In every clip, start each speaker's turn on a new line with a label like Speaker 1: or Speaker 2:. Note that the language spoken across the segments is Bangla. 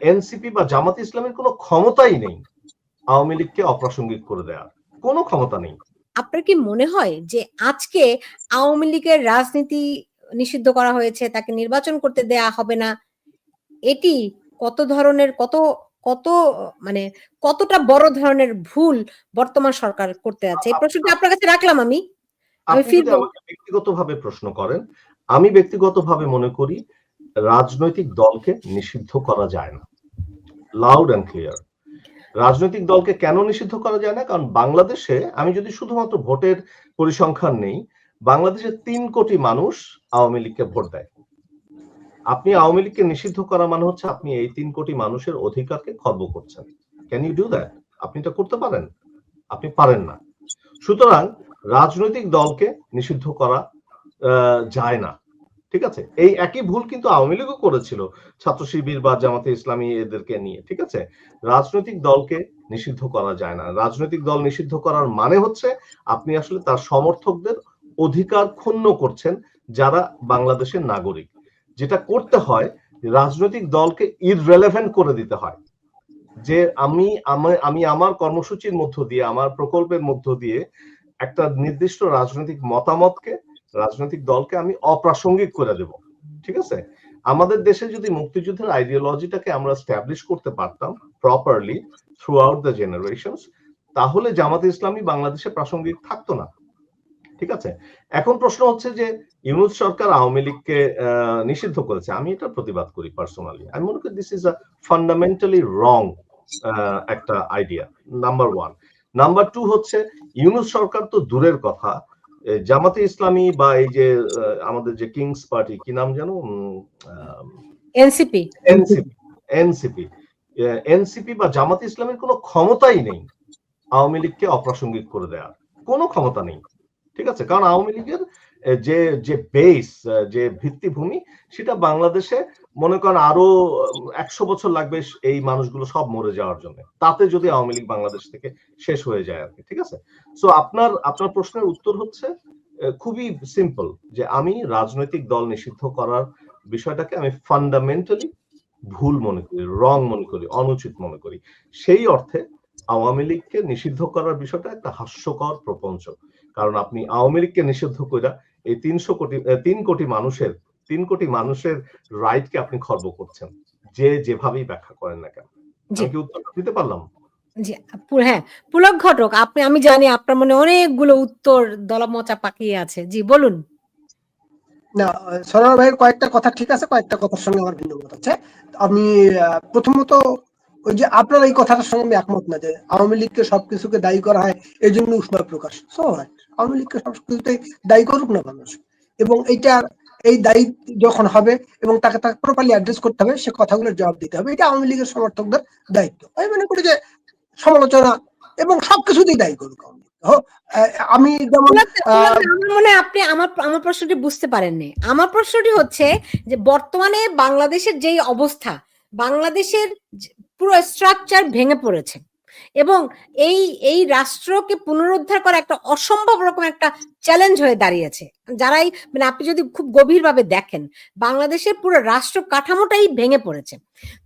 Speaker 1: এনসিপি বা জামাত ইসলামের কোনো ক্ষমতাই নেই আওয়ামী লীগকে অপ্রাসঙ্গিক করে দেওয়ার। কোনো ক্ষমতা নেই।
Speaker 2: আপনার কি মনে হয় যে আজকে আওয়ামী লীগের রাজনীতি নিষিদ্ধ করা হয়েছে তাকে নির্বাচন করতে দেয়া হবে না? এটি কত ধরনের কত কত মানে কতটা বড় ধরনের ভুল বর্তমান সরকার করতে আছে? এই প্রশ্নটা আপনার কাছে রাখলাম আমি
Speaker 1: ব্যক্তিগতভাবে প্রশ্ন করেন আমি ব্যক্তিগতভাবে মনে করি রাজনৈতিক দলকে নিষিদ্ধ করা যায় না লাউড অ্যান্ড ক্লিয়ার রাজনৈতিক দলকে কেন নিষিদ্ধ করা যায় না? কারণ বাংলাদেশে, আমি যদি শুধুমাত্র ভোটের পরিসংখ্যান নেই, বাংলাদেশে তিন কোটি মানুষ আওয়ামী লীগকে ভোট দেয়। আপনি আওয়ামী লীগকে নিষিদ্ধ করা মানে হচ্ছে আপনি এই তিন কোটি মানুষের অধিকারকে খর্ব করছেন। ক্যান ইউ ডু দ্যাট আপনি এটা করতে পারেন। আপনি পারেন না। সুতরাং রাজনৈতিক দলকে নিষিদ্ধ করা যায় না। ঠিক আছে? এই একই ভুল কিন্তু আওয়ামী লীগও করেছিল ছাত্র শিবির বা জামাতে ইসলামী এদেরকে নিয়ে, ঠিক আছে? রাজনৈতিক দলকে নিষিদ্ধ করা যায় না। রাজনৈতিক দল নিষিদ্ধ করার মানে হচ্ছে আপনি আসলে তার সমর্থকদের অধিকার ক্ষুণ্ণ করছেন যারা বাংলাদেশের নাগরিক। যেটা করতে হয়, রাজনৈতিক দলকে ইররেলেভেন্ট করে দিতে হয়। যে আমি আমি আমার কর্মসূচির মধ্য দিয়ে, আমার প্রকল্পের মধ্য দিয়ে একটা নির্দিষ্ট রাজনৈতিক মতামতকে রাজনৈতিক দলকে আমি অপ্রাসঙ্গিক করে দেব, ঠিক আছে? আমাদের দেশে যদি মুক্তিযুদ্ধের আইডিওলজিটাকে আমরা স্ট্যাবলিশ করতে পারতাম properly throughout the generations তাহলে জামাত ইসলামী বাংলাদেশে প্রাসঙ্গিক থাকতো না, ঠিক আছে? এখন প্রশ্ন হচ্ছে যে, ইউনুস সরকার আওয়ামী লীগকে নিষিদ্ধ করেছে। আমি এটা প্রতিবাদ করি পার্সোনালি আমি মনে করি this is a fundamentally wrong একটা idea number one number two হচ্ছে, ইউনুস সরকার তো দূরের কথা। জামাতে ইসলামী বা এই যে আমাদের যে কিংস পার্টি কি নাম জানো
Speaker 2: এনসিপি।
Speaker 1: NCP NCP. এনসিপি বা জামাতে ইসলামের কোনো ক্ষমতাই নেই আওয়ামী লীগকে অপ্রাসঙ্গিক করে দেওয়ার। কোনো ক্ষমতা নেই। ঠিক আছে? কারণ আওয়ামী লীগের যে যে বেস যে ভিত্তিভূমি, সেটা বাংলাদেশে মনে করেন আরও একশো বছর লাগবে এই মানুষগুলো সব মরে যাওয়ার জন্য। তাতে যদি আওয়ামী লীগ বাংলাদেশ থেকে শেষ হয়ে যায় আর কি ঠিক আছে? সো আপনার আপনার প্রশ্নের উত্তর হচ্ছে খুবই সিম্পল যে আমি রাজনৈতিক দল নিষিদ্ধ করার বিষয়টাকে আমি ফান্ডামেন্টালি ভুল মনে করি রং মনে করি, অনুচিত মনে করি। সেই অর্থে আওয়ামী লীগকে নিষিদ্ধ করার বিষয়টা একটা হাস্যকর প্রপঞ্চ। কারণ আপনি আওয়ামী লীগকে নিষিদ্ধ কইরা এই তিনশো কোটি তিন কোটি মানুষের তিন কোটি মানুষের রাইটকে আপনি খর্ব করছেন। যে যেভাবেই ব্যাখ্যা করেন না কেন। আমি কি উত্তর দিতে পারলাম?
Speaker 2: জি হ্যাঁ পুলক ঘটক আপনি আমি জানি আপনার মনে অনেকগুলো উত্তর দলমচা পাকিয়ে আছে। জি বলুন।
Speaker 3: না সরার ভাইয়ের কয়েকটা কথা ঠিক আছে কয়েকটা কথার সঙ্গে আমার ভিন্ন মত আছে। আমি প্রথমত ওই যে আপনার এই কথাটার সঙ্গে আমি একমত না যে আওয়ামী লীগকে সবকিছুকে দায়ী করা হয় এই জন্য উষ্মা প্রকাশ। আওয়ামী লীগকে সবকিছুতে দায়ী করুক না মানুষ। এবং এইটা এই দায়ী যখন হবে এবং তাকে তাকে প্রপারলি অ্যাড্রেস করতে হবে সে কথাগুলোর জবাব দিতে হবে। এটা আওয়ামী লীগের সমর্থকদের দায়িত্ব। আমি মনে করি যে সমালোচনা এবং সবকিছুতেই দায়ী করুক আমি যেমন
Speaker 2: মনে আপনি আমার আমার প্রশ্নটি বুঝতে পারেননি। আমার প্রশ্নটি হচ্ছে যে বর্তমানে বাংলাদেশের যেই অবস্থা বাংলাদেশের পুরো স্ট্রাকচার ভেঙে পড়েছে। এবং এই এই রাষ্ট্রকে পুনরুদ্ধার করা একটা অসম্ভব রকম একটা চ্যালেঞ্জ হয়ে দাঁড়িয়েছে। যারাই মানে আপনি যদি খুব গভীরভাবে দেখেন, বাংলাদেশের পুরো রাষ্ট্র কাঠামোটাই ভেঙে পড়েছে।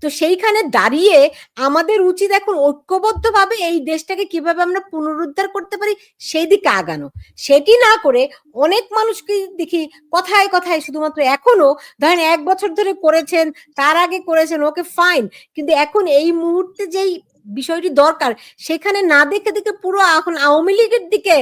Speaker 2: তো সেইখানে দাঁড়িয়ে আমাদের উচিত এখন ঐক্যবদ্ধভাবে এই দেশটাকে কীভাবে আমরা পুনরুদ্ধার করতে পারি, সেই দিকে আগানো। সেটি না করে অনেক মানুষকে দেখি কথায় কথায় শুধুমাত্র এখনও, ধরেন এক বছর ধরে করেছেন, তার আগে করেছেন, ওকে ফাইন কিন্তু এখন এই মুহূর্তে যেই বিষয়টি দরকার। সেখানে না দেখে দেখে পুরো এখন আওয়ামী লীগের দিকে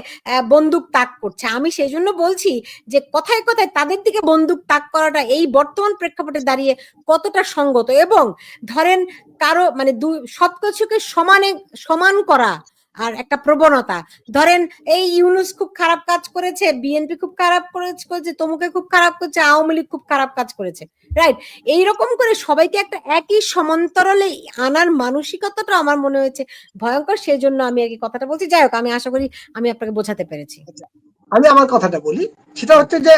Speaker 2: বন্দুক তাক করছে। আমি সেই জন্য বলছি যে কথায় কথায় তাদের দিকে বন্দুক তাক করাটা এই বর্তমান প্রেক্ষাপটে দাঁড়িয়ে কতটা সঙ্গত। এবং ধরেন কারও মানে দুই সবকিছুকে সমানে, সমান করা আর একটা প্রবণতা। ধরেন এই ইউনুস খুব খারাপ কাজ করেছে বিএনপি খুব খারাপ করেছে করেছে, তমুকে খুব খারাপ করেছে, আওয়ামী লীগ খুব খারাপ কাজ করেছে রাইট এইরকম করে সবাইকে একটা একই সমান্তরালে আনার মানসিকতাটা আমার মনে হয়েছে। ভয়ঙ্কর সেই জন্য আমি কি কথাটা বলছি। যাই হোক, আমি আশা করি আমি আপনাকে বোঝাতে পেরেছি।
Speaker 3: আমি আমার কথাটা বলি। সেটা হচ্ছে যে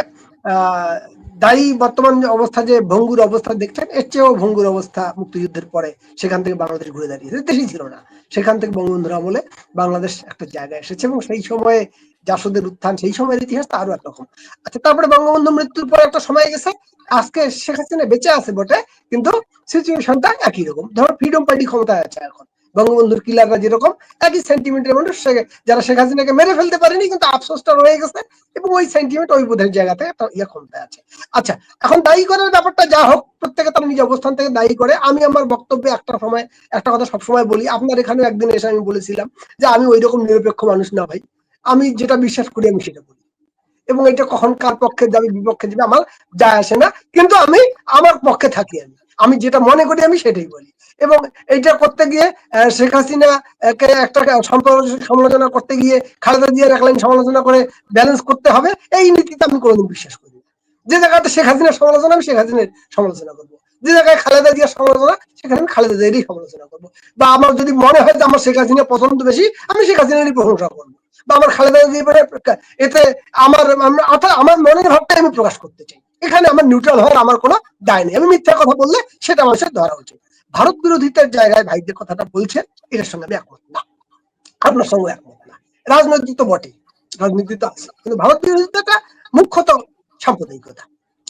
Speaker 3: দায়ী বর্তমান যে অবস্থা যে ভঙ্গুর অবস্থা দেখছেন, এর চেয়েও ভঙ্গুর অবস্থা মুক্তিযুদ্ধের পরে সেখান থেকে বাংলাদেশ ঘুরে দাঁড়িয়েছে। দেশই ছিল না। সেখান থেকে বঙ্গবন্ধুর আমলে বাংলাদেশ একটা জায়গায় এসেছে এবং সেই সময়ে জাসদের উত্থান, সেই সময়ের ইতিহাস আরও একরকম আচ্ছা তারপরে বঙ্গবন্ধু মৃত্যুর পর একটা সময় গেছে। আজকে শেখ হাসিনা বেঁচে আছে বটে, কিন্তু সিচুয়েশনটা একই রকম। ধরো ফ্রিডম পার্টি ক্ষমতায় আছে এখন। বঙ্গবন্ধুর কিলাররা যেরকম, একই সেন্টিমেন্টের মানুষ যারা শেখ হাসিনাকে মেরে ফেলতে পারেনি কিন্তু আফসোসটা রয়ে গেছে এবং ওই সেন্টিমেন্ট ওই বোধের জায়গাতে একটা ইয়ে ক্ষমতায় আছে। আচ্ছা এখন দায়ী করার ব্যাপারটা যা হোক, প্রত্যেকে তার নিজ অবস্থান থেকে দায়ী করে। আমি আমার বক্তব্যে একটা সময়, একটা কথা সবসময় বলি, আপনার এখানে একদিন এসে আমি বলেছিলাম যে আমি ওই রকম নিরপেক্ষ মানুষ না ভাই। আমি যেটা বিশ্বাস করি, আমি সেটা বলি। এবং এটা কখন কার পক্ষে যাবে, বিপক্ষে যাবে, আমার যায় আসে না। কিন্তু আমি আমার পক্ষে থাকি আমি। আমি যেটা মনে করি আমি সেটাই বলি। এবং এইটা করতে গিয়ে শেখ হাসিনা একটা সমালোচনা করতে গিয়ে, খালেদা জিয়ার এক লাইন সমালোচনা করে ব্যালেন্স করতে হবে, এই নীতিতে আমি কোনোদিন বিশ্বাস করি যে জায়গাতে শেখ হাসিনার সমালোচনা, আমি শেখ হাসিনার সমালোচনা করব। যে জায়গায় খালেদা জিয়ার সমালোচনা, সেখানে আমি খালেদা জিয়ারই সমালোচনা করব। বা আমার যদি মনে হয় যে আমার শেখ হাসিনা পছন্দ বেশি, আমি শেখ হাসিনারই প্রশংসা করব। বা আমার খালেদা এতে আমার অর্থাৎ আমার মনের ভাবটাই আমি প্রকাশ করতে চাই। এখানে আমার নিউট্রাল হওয়ার আমার কোনো দায় নেই। আমি মিথ্যা কথা বললে সেটা মানুষের ধরা উচিত। ভারত বিরোধিতার জায়গায় ভাই যে কথাটা বলছে, এটার সঙ্গে আমি একমত না। আপনার সঙ্গে একমত না। রাজনৈতিক তো বটে রাজনীতি তো আছে। কিন্তু ভারত বিরোধিতাটা মুখ্যত সাম্প্রদায়িকতা।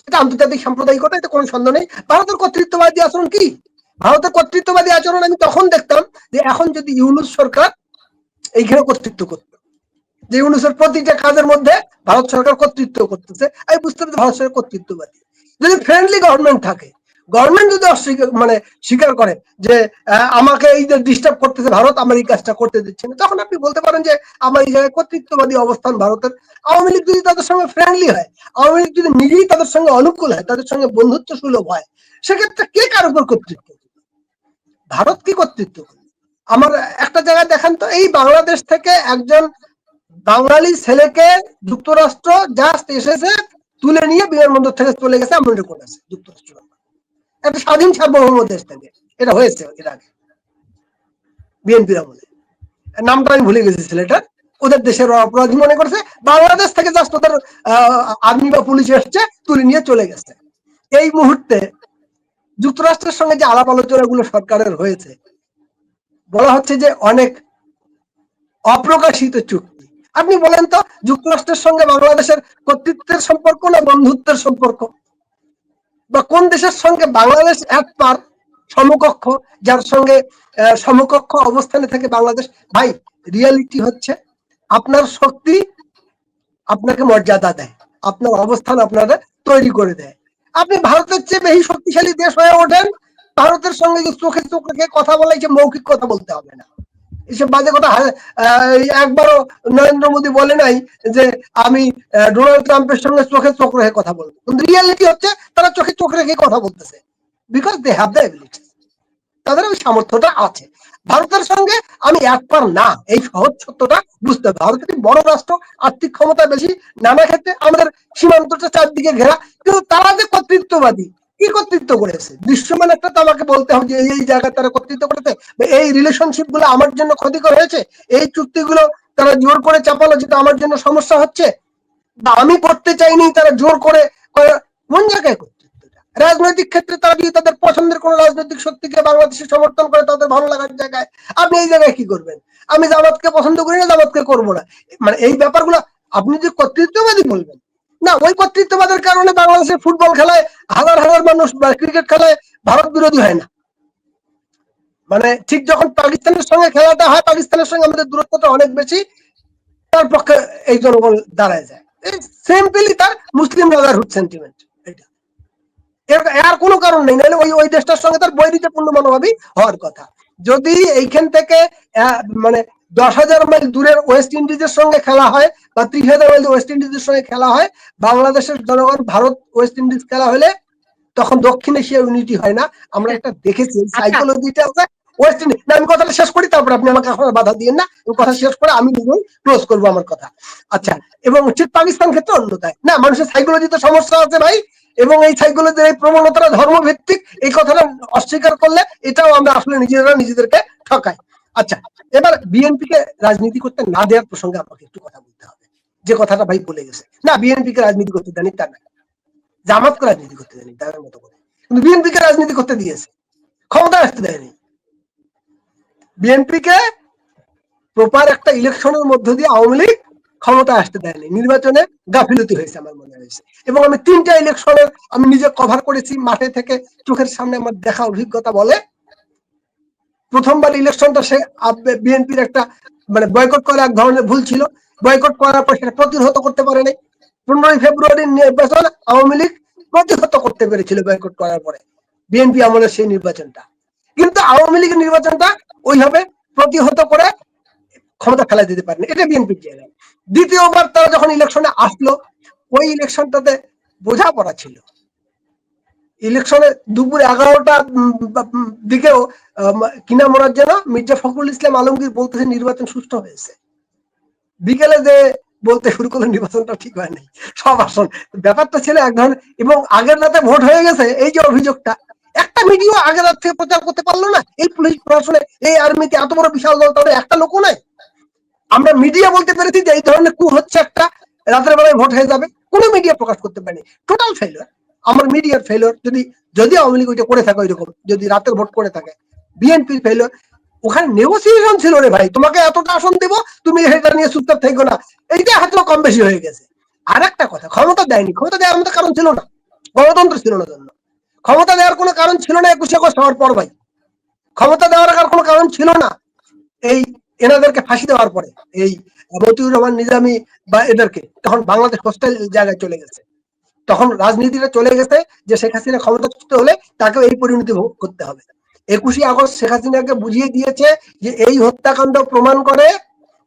Speaker 3: এটা আন্তর্জাতিক সাম্প্রদায়িকতা এটা কোনো সন্দেহ নেই। ভারতের কর্তৃত্ববাদী আচরণ কি? ভারতের কর্তৃত্ববাদী আচরণ আমি তখন দেখতাম যে এখন যদি ইউনুস সরকার এইখানে কর্তৃত্ব করত যে প্রতিটা কাজের মধ্যে ভারত সরকার কর্তৃত্ব করতেছে, আমি বুঝতে পারি ভারত সরকার কর্তৃত্ববাদী। যদি ফ্রেন্ডলি গভর্নমেন্ট থাকে গভর্নমেন্ট যদি অস্বীকার মানে স্বীকার করে যে আমাকে এই যে ডিস্টার্ব করতেছে ভারত, আমার এই কাজটা করতে দিচ্ছে না, তখন আপনি বলতে পারেন যে, আমার এই জায়গায় কর্তৃত্ববাদী অবস্থান ভারতের। আওয়ামী লীগ যদি তাদের সঙ্গে ফ্রেন্ডলি হয়, আওয়ামী লীগ যদি নিজেই তাদের সঙ্গে অনুকূল হয়, তাদের সঙ্গে বন্ধুত্ব সুলভ হয়, সেক্ষেত্রে কে কার উপর কর্তৃত্ব ভারত কি কর্তৃত্ব আমার একটা জায়গায় দেখেন তো, এই বাংলাদেশ থেকে একজন বাঙালি ছেলেকে যুক্তরাষ্ট্র জাস্ট এসেছে, তুলে নিয়ে বিমানবন্দর থেকে চলে গেছে এমন রেকর্ড আছে যুক্তরাষ্ট্র একটা স্বাধীন সার্বভৌম দেশ থেকে, এটা হয়েছে এর আগে বিএনপির আমলে নামটা আমি ভুলে গেছি ছেলেটার। ওদের দেশের অপরাধী মনে করছে, বাংলাদেশ থেকে জাস্ট ওদের আর্মি বা পুলিশ এসছে, তুলে নিয়ে চলে গেছে। এই মুহূর্তে যুক্তরাষ্ট্রের সঙ্গে যে আলাপ আলোচনা গুলো সরকারের হয়েছে, বলা হচ্ছে যে অনেক অপ্রকাশিত চুক্তি আপনি বলেন তো, যুক্তরাষ্ট্রের সঙ্গে বাংলাদেশের কর্তৃত্বের সম্পর্ক না বন্ধুত্বের সম্পর্ক? বা কোন দেশের সঙ্গে বাংলাদেশ এক পার সমকক্ষ, যার সঙ্গে সমকক্ষ অবস্থানে থেকে বাংলাদেশ? ভাই রিয়ালিটি হচ্ছে, আপনার শক্তি আপনাকে মর্যাদা দেয়, আপনার অবস্থান আপনারা তৈরি করে দেয়। আপনি ভারতের চেয়ে বেশি শক্তিশালী দেশ হয়ে ওঠেন, ভারতের সঙ্গে চোখে চোখ রেখে কথা বলা, এই যে মৌখিক কথা বলতে হবে না। এসব বাজে কথা হা- আহ, এই একবারও নরেন্দ্র মোদী বলে নাই যে আমি ডোনাল্ড ট্রাম্পের সঙ্গে চোখে চোখ রেখে কথা বলব। কিন্তু রিয়ালিটি হচ্ছে তারা চোখে চোখ রেখে কথা বলতেছে। Because they have the ability তাদের ওই সামর্থ্যটা আছে। ভারতের সঙ্গে আমি এক পার না এই সহজ সত্যটা বুঝতে হবে। ভারত একটি বড় রাষ্ট্র আর্থিক ক্ষমতা বেশি নানা ক্ষেত্রে আমাদের সীমান্তটা চারদিকে ঘেরা। কিন্তু তারা যে কর্তৃত্ববাদী কি কর্তৃত্ব করেছে। দৃশ্যমান একটা তো আমাকে বলতে হবে যে এই জায়গায় তারা কর্তৃত্ব করেছে এই রিলেশনশিপগুলো আমার জন্য ক্ষতিকর হয়েছে? এই চুক্তিগুলো তারা জোর করে চাপালো যেটা আমার জন্য সমস্যা হচ্ছে? আমি করতে চাইনি, তারা জোর করে- কোন জায়গায় কর্তৃত্বটা রাজনৈতিক ক্ষেত্রে তারা যদি তাদের পছন্দের কোন রাজনৈতিক শক্তিকে বাংলাদেশে সমর্থন করে তাদের ভালো লাগার জায়গায়, আপনি এই জায়গায় কি করবেন? আমি জামাতকে পছন্দ করি না, জামাতকে করব না। মানে এই ব্যাপারগুলো আপনি যে কর্তৃত্ববাদী বলবেন না ওই কর্তৃত্ববাদের কারণে বাংলাদেশে ফুটবল খেলায় হাজার হাজার মানুষ ক্রিকেট খেলায় ভারত বিরোধী হয় না। মানে ঠিক যখন পাকিস্তানের সঙ্গে খেলাটা হয়, পাকিস্তানের সঙ্গে আমাদের দূরত্বটা অনেক বেশি, তার পক্ষে এই জনগণ দাঁড়ায় যায়। সিম্পলি তার মুসলিম ব্রাদারহুড সেন্টিমেন্ট এটা আর কোনো কারণ নেই, নাহলে ওই ওই দেশটার সঙ্গে তার বৈরিতাপূর্ণ মনোভাবই হওয়ার কথা। যদি এইখান থেকে মানে দশ হাজার মাইল দূরের ওয়েস্ট ইন্ডিজের সঙ্গে খেলা হয় বা ত্রিশ হাজার মাইল ওয়েস্ট ইন্ডিজের সঙ্গে খেলা হয় বাংলাদেশের জনগণ ভারত ওয়েস্ট ইন্ডিজ খেলা হলে তখন দক্ষিণ এশিয়া ইউনিটি হয় না। আমরা একটা দেখেছি সাইকোলজিটা আছে ওয়েস্ট ইন্ডিজ না আমি কথাটা শেষ করি তারপর আপনি আমাকে এখন বাধা দিয়েন না। আমি কথা শেষ করে আমি নিজেই ক্লোজ করব আমার কথা। আচ্ছা এবং ঠিক পাকিস্তান ক্ষেত্রে অন্যতায় না মানুষের সাইকোলজিতে সমস্যা আছে ভাই এবং এই সাইকোলজির এই প্রবণতাটা ধর্মভিত্তিক এই কথাটা অস্বীকার করলে এটাও আমরা আসলে নিজেরা নিজেদেরকে ঠকাই। আচ্ছা এবার বিএনপি কে রাজনীতি করতে না দেওয়ার প্রসঙ্গে আমাকে একটু কথা বলতে হবে। যে কথাটা ভাই বলে গেছে। না বিএনপি কে রাজনীতি করতে দেয়নি তা না। জামাতকে রাজনীতি করতে দেয়নি তাদের মতো করে। কিন্তু বিএনপি কে রাজনীতি করতে দিয়েছে। ক্ষমতা আসতে দেয়নি। বিএনপি কে প্রপার একটা ইলেকশনের মধ্য দিয়ে আওয়ামী লীগ ক্ষমতা আসতে দেয়নি। নির্বাচনে গাফিলতি হয়েছে আমার মনে হয়েছে। এবং আমি তিনটা ইলেকশনের আমি নিজে কভার করেছি, মাঠে থেকে চোখের সামনে আমার দেখা অভিজ্ঞতা বলে প্রথমবার ইলেকশনটা সে বিএনপির একটা মানে বয়কট করা এক ধরনের ভুল ছিল। বয়কট করার পর সেটা প্রতিহত করতে পারে নাই পনেরোই ফেব্রুয়ারির নির্বাচন আওয়ামী লীগ প্রতিহত করতে পেরেছিল বয়কট করার পরে। বিএনপি আমলের সেই নির্বাচনটা। কিন্তু আওয়ামী লীগের নির্বাচনটা ওইভাবে প্রতিহত করে ক্ষমতা ফেলা দিতে পারেনি। এটা বিএনপির জায়গায় দ্বিতীয়বার তারা যখন ইলেকশনে আসলো, ওই ইলেকশনটাতে বোঝাপড়া ছিল। ইলেকশনে দুপুর এগারোটা দিকেও কিনা মরার জন্য মির্জা ফখরুল ইসলাম আলমগীর বলতেছে নির্বাচন সুষ্ঠু হয়েছে। বিকেলে যে বলতে শুরু করল নির্বাচনটা ঠিক হয় নাই সব আসন। ব্যাপারটা ছিল এক ধরনের, এবং আগের রাতে ভোট হয়ে গেছে, এই যে অভিযোগটা, একটা মিডিয়া আগের রাত থেকে প্রচার করতে পারল না। এই পুলিশ প্রশাসনে, এই আর্মিতে এত বড় বিশাল দল তাদের একটা লোকও নাই। আমরা মিডিয়া বলতে পেরেছি যে এই ধরনের কু হচ্ছে একটা, রাতের বেলায় ভোট হয়ে যাবে। কোনো মিডিয়া প্রকাশ করতে পারেনি। টোটাল ফেলিওর আমার মিডিয়ার ফেলিওর যদি যদি আওয়ামী লীগ ওইটা করে থাকে ওইরকম, যদি রাতের ভোট করে থাকে। বিএনপির ফেলিওর ওখানে নেগোসিয়েশন ছিল রে ভাই, তোমাকে এতটা আসন দেবো, তুমি সেটা নিয়ে চুপচাপ থেকো না। এইটা হয়তো কম বেশি হয়ে গেছে। আর একটা কথা, ক্ষমতা দেয়নি। ক্ষমতা দেওয়ার মতো কারণ ছিল না। গণতন্ত্র ছিল না জন্য। ক্ষমতা দেওয়ার কোনো কারণ ছিল না একুশে আগস্ট হওয়ার পর ভাই। ক্ষমতা দেওয়ার আর কোনো কারণ ছিল না। এই এনাদেরকে ফাঁসি দেওয়ার পরে, এই মতিউর রহমান নিজামী বা এদেরকে, তখন বাংলাদেশ হোস্টেল জায়গায় চলে গেছে। তখন রাজনীতিটা চলে গেছে যে শেখ হাসিনা ক্ষমতাচ্যুত হলে তাকে এই পরিণতি করতে হবে। একুশে আগস্ট শেখ হাসিনাকে বুঝিয়ে দিয়েছে যে এই হত্যাকাণ্ড প্রমাণ করে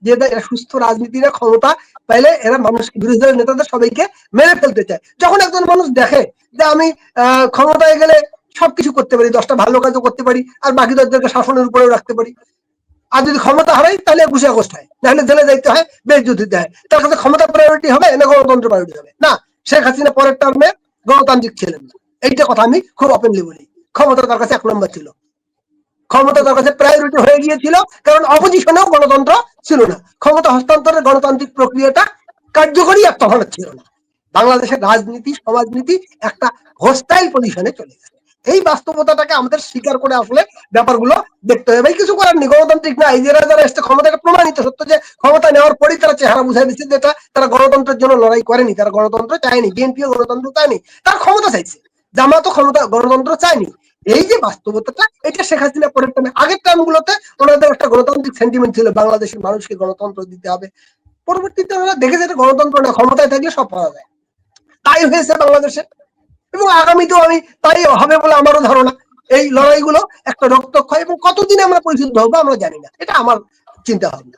Speaker 3: যে সুস্থ রাজনীতিরা ক্ষমতা পাইলে এরা মানুষকে, বিরোধী দলের নেতাদের সবাইকে মেরে ফেলতে চায়। যখন একজন মানুষ দেখে যে আমি ক্ষমতায় গেলে সবকিছু করতে পারি, দশটা ভালো কাজও করতে পারি, আর বাকি দশজনকে শাসনের উপরেও রাখতে পারি। আর যদি ক্ষমতা হারাই, তাহলে একুশে আগস্ট হয়। নাহলে জেলে যাইতে হয়, বেশ যুদ্ধ হয় তার কাছে ক্ষমতা প্রায়োরিটি হবে, না গণতন্ত্র প্রায়োরিটি হবে। না শেখ হাসিনা পরের টার্মে গণতান্ত্রিক ছিলেন না। এইটা কথা আমি খুব ওপেনলি বলি। ক্ষমতা তার কাছে এক নম্বর ছিল। ক্ষমতা তার কাছে প্রায়োরিটি হয়ে গিয়েছিল, কারণ অপোজিশনেও গণতন্ত্র ছিল না। ক্ষমতা হস্তান্তরের গণতান্ত্রিক প্রক্রিয়াটা কার্যকরী আর তখন ছিল না। বাংলাদেশের রাজনীতি, সমাজনীতি একটা হোস্টাইল পজিশনে চলে গেছে। এই বাস্তবতাটাকে আমাদের স্বীকার করে আসলে ব্যাপারগুলো দেখতে হবে। কিছু করার নেই, গণতান্ত্রিক না, এই যারা যারা এসছে ক্ষমতাকে প্রমাণিত, সত্য যে ক্ষমতা নেওয়ার পরই তারা চেহারা বুঝাই দিচ্ছে যেটা তারা গণতন্ত্রের জন্য লড়াই করেনি, তারা গণতন্ত্র চায়নি বিএনপিও গণতন্ত্র চায়নি, তারা ক্ষমতা চাইছে। জামাতও ক্ষমতা, গণতন্ত্র চায়নি। এই যে বাস্তবতাটা, এটা শেখ হাসিনা পরের টাইমে, আগের টাইম গুলোতে ওনাদের একটা গণতান্ত্রিক সেন্টিমেন্ট ছিল, বাংলাদেশের মানুষকে গণতন্ত্র দিতে হবে। পরবর্তীতে ওনারা দেখেছে গণতন্ত্র না, ক্ষমতায় থাকলে সব পাওয়া যায়। তাই হয়েছে বাংলাদেশে। এবং আগামীতেও আমি তাই হবে বলে আমারও ধারণা। এই লড়াইগুলো একটা রক্তক্ষয় এবং কতদিনে আমরা পরিশুদ্ধ হব আমরা জানি না। এটা আমার চিন্তা ভাবনা